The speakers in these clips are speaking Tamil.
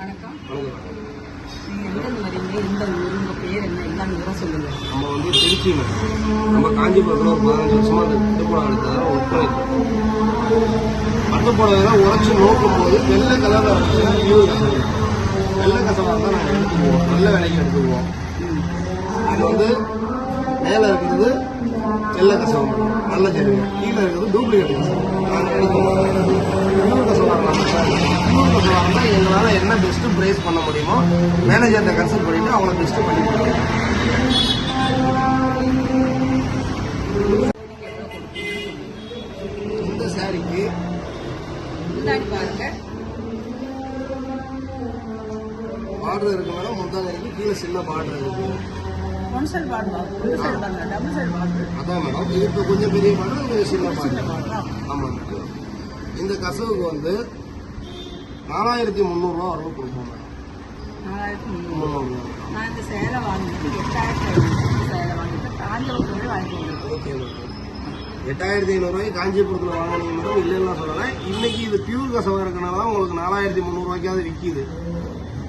வணக்கம். நம்ம வந்து திருச்சி நம்ம காஞ்சிபுரத்தில் ஒரு பதினஞ்சு வருஷமா அந்த பட்டுப்புடவை எடுத்ததால ஒர்க் பண்ணிட்டு பட்டுப்புடவைலாம் உரைச்சி நோக்கும் போது வெள்ளை கலரில் வந்து வெள்ளை கசவாக தான் நாங்கள் எடுத்துக்குவோம். நல்ல விலைக்கு எடுத்துக்குவோம். இது வந்து மேலே இருக்கிறது வெள்ளை கசவு. மேடம். நல்ல ஜெருங்க கீழே இருக்கிறது டூப்ளிகேட் கசவு. நாங்கள் எடுக்க மாட்டோம் பியூர் கசவாக பியூர் கசவாக இருந்தால் எங்களால் என்ன பெஸ்ட்டு ப்ரைஸ் பண்ண முடியுமோ மேனேஜர்கிட்ட அவங்கள பெஸ்ட்டு பண்ணி இந்த சாரிக்கு முன்னாடி பாருங்க. பார்டர் இருக்கு மேடம். முந்தானிக்கு கீழே சின்ன பார்டர் இருக்கு. அதான் மேடம். இது இப்போ கொஞ்சம் பெரிய பார்டர் கொஞ்சம் சின்ன பார்டர் ஆமாம் மேடம். இந்த கசவுக்கு வந்து நாலாயிரத்தி முந்நூறுரூவா வரவும் கொடுப்போம் மேடம். முந்நூறுரூவா நான் இந்த சேலை வாங்கிட்டு எட்டாயிரத்தி ஐநூறு சேலை வாங்கிட்டு காஞ்சிபுரத்தோட வாங்கிட்டு வந்தேன் ஓகே மேடம் எட்டாயிரத்தி ஐநூறுரூவாய்க்கு காஞ்சிபுரத்தில் வாங்கினீங்க மேடம் இல்லைன்னா சொல்லலை இன்னைக்கு இது பியூர் கசவாக இருக்கனால தான் உங்களுக்கு நாலாயிரத்தி முந்நூறுரூவாய்க்காவது விற்கிது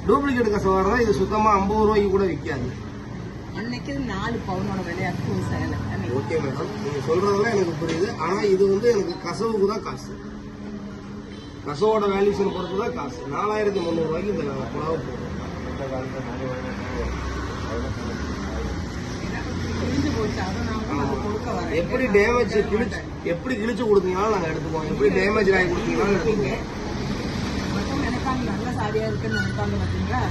டூப்ளிகேட் கசவாக இருந்தால் இது சுத்தமாக ஐம்பது ரூபாய்க்கு கூட விற்காது அன்னைக்கு நாலு பவுனோட ஒரு சேலை ஓகே மேடம் நீங்க சொல்றதெல்லாம் எனக்கு புரியுது. ஆனா இது வந்து எனக்கு கசவுக்கு தான் காசு. கசவோட வேல்யூஷன் பொறுத்து தான் காசு. நாலாயிரத்தி முந்நூறு ரூபாய்க்கு இந்த புடவை போகும் எப்படி டேமேஜ் கிழிச்சு எப்படி கிழிச்சு கொடுத்தீங்கனாலும் நாங்க எடுத்துக்குவோம். எப்படி டேமேஜ் ஆகி கொடுத்தீங்கனாலும் மட்டும் நினைப்பாங்க நல்ல சாரியா இருக்குன்னு நினைப்பாங்க பார்த்தீங்களா?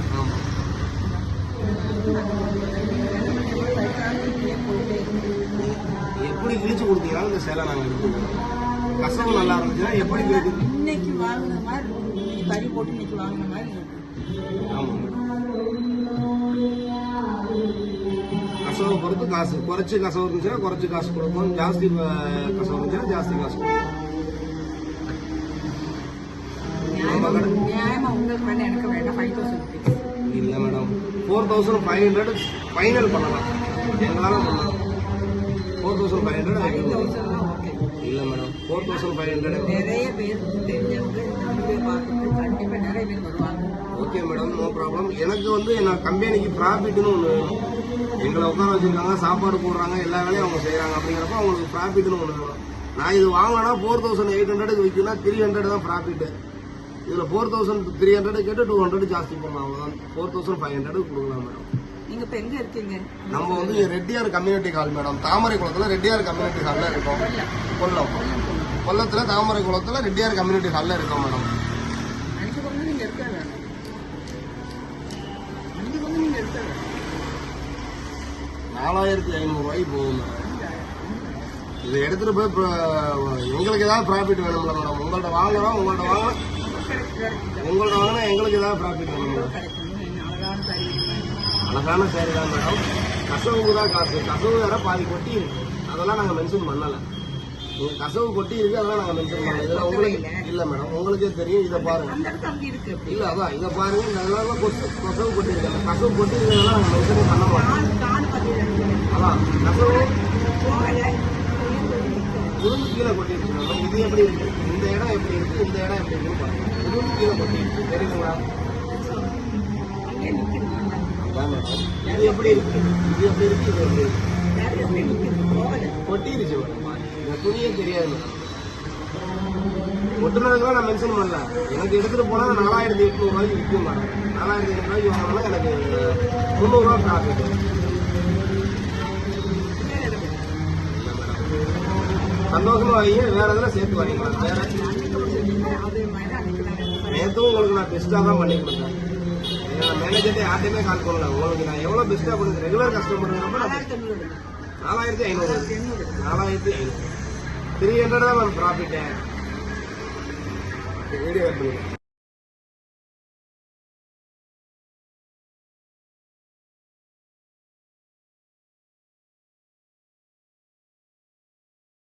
எப்படி கிழிச்சு கொடுத்தீங்கனாலும் இந்த சேலை நாங்க எடுத்துக்குவோம். கசவு நல்லா இருந்துச்சுன்னா எப்படி இன்னைக்கு வாங்கின மாதிரி கறி போட்டு இன்னைக்கு வாங்கின மாதிரி இருக்கு. காசு குறைச்சி கசவு இருந்துச்சுன்னா குறைச்சி காசு கொடுப்போம் ஜாஸ்தி கசவு இருந்துச்சுன்னா ஜாஸ்தி காசு கொடுப்போம் இல்லை madam four thousand five hundred final பண்ணலாம். எங்களால பண்ணலாம் ஃபோர் தௌசண்ட் ஃபைவ் ஹண்ட்ரட் இல்லை madam four thousand five hundred நிறைய பேர் ஓகே மேடம் நோ ப்ராப்ளம் எனக்கு வந்து நான் கம்பெனிக்கு ப்ராஃபிட்னு ஒன்று வேணும் எங்களை உட்கார வச்சிருக்காங்க சாப்பாடு போடுறாங்க எல்லா வேலையும் அவங்க செய்கிறாங்க அப்படிங்கிறப்ப அவங்களுக்கு ப்ராஃபிட்னு ஒன்று வேணும். நான் இது வாங்கினா ஃபோர் தௌசண்ட் எயிட் ஹண்ட்ரடுக்கு விற்குனா த்ரீ ஹண்ட்ரட் தான் ப்ராஃபிட்டு இதில் ஃபோர் தௌசண்ட் த்ரீ ஹண்ட்ரட் கேட்டு டூ ஹண்ட்ரட் ஜாஸ்தி பண்ணலாம். அவ்வளோதான் ஃபோர் தௌசண்ட் ஃபைவ் ஹண்ட்ரட் கொடுக்கலாம் மேடம் நீங்க இப்ப எங்க இருக்கீங்க? நம்ம வந்து ரெட்டியார் கம்யூனிட்டி ஹால் மேடம் தாமரை குளத்தில் ரெட்டியார் கம்யூனிட்டி ஹாலில் இருக்கோம். கொல்லம். கொல்லத்தில் தாமரை குளத்தில் ரெட்டியார் கம்யூனிட்டி ஹாலில் இருக்கோம் மேடம் அன்னைக்கு வந்து நீங்க இருக்க வேணும் அன்னைக்கு வந்து நீங்க இருக்க வேணும் நாலாயிரத்தி ஐநூறுரூவாய்க்கு போகும்? இதை எடுத்துட்டு போய் இப்போ எங்களுக்கு ஏதாவது ப்ராஃபிட் வேணும்ல மேடம் உங்கள்ட்ட வாங்குறோம் உங்கள்ட்ட வாங்க உங்கள்கிட்ட உங்கள்ட்ட வாங்கினா எங்களுக்கு ஏதாவது ப்ராஃபிட் வேணும் மேடம் அழகான சேரீ தான் மேடம் கசவுக்கு தான் காசு. கசவு வேற பாதி கொட்டி அதெல்லாம் நாங்கள் மென்ஷன் பண்ணலை. கசவு கொட்டி இருக்கு அதெல்லாம் நாங்கள் மென்ஷன் பண்ணல இதில் உங்களுக்கு இல்லை மேடம் உங்களுக்கே தெரியும் இதை பாருங்க. இருக்கு இல்லை அதான் இதை பாருங்க. இந்த இதெல்லாம் கசவு கொட்டி இருக்கு. அந்த கசவு கொட்டி இருக்கிறதெல்லாம் நாங்கள் மென்ஷனே பண்ண மாட்டோம். அதான் கசவு. உருண்டு கீழே கொட்டிடுச்சு மேடம் இது எப்படி இருக்கு? இந்த இடம் எப்படி இருக்கு? இந்த இடம் எப்படி இருக்குன்னு பாருங்க. உருண்டு கீழே நிற்கணும் அதான் மேடம் இது எப்படி இருக்கு? இது எப்படி இருக்கு? இது எப்படி இருக்கு? கொட்டிருச்சு மேடம் எனக்கு துணியே தெரியாது. மேடம் நான் மென்ஷன் பண்ணல. எனக்கு எடுத்துகிட்டு போனால் நாலாயிரத்தி எட்நூறுவாய்க்கு விற்கும் மேடம் நாலாயிரத்தி எட்நூறுவாய்க்கு வாங்கினா எனக்கு முந்நூறுரூவா ப்ராஃபிட் சந்தோஷமா வைங்க வேற எதுனா சேர்த்து வாங்கிக்கலாம் வேற நேற்றும் உங்களுக்கு நான் பெஸ்ட்டாக தான் பண்ணி கொடுத்தேன் நான் மேனேஜர்கிட்ட யார்ட்டையுமே கால் பண்ணல. உங்களுக்கு நான் எவ்வளோ பெஸ்ட்டாக பண்ணுறேன் ரெகுலர் கஸ்டமருங்கிறப்ப நாலாயிரத்தி ஐநூறு. நாலாயிரத்தி ஐநூறு. த்ரீ ஹண்ட்ரட் தான் மேம் ப்ராஃபிட்டு வீடியோ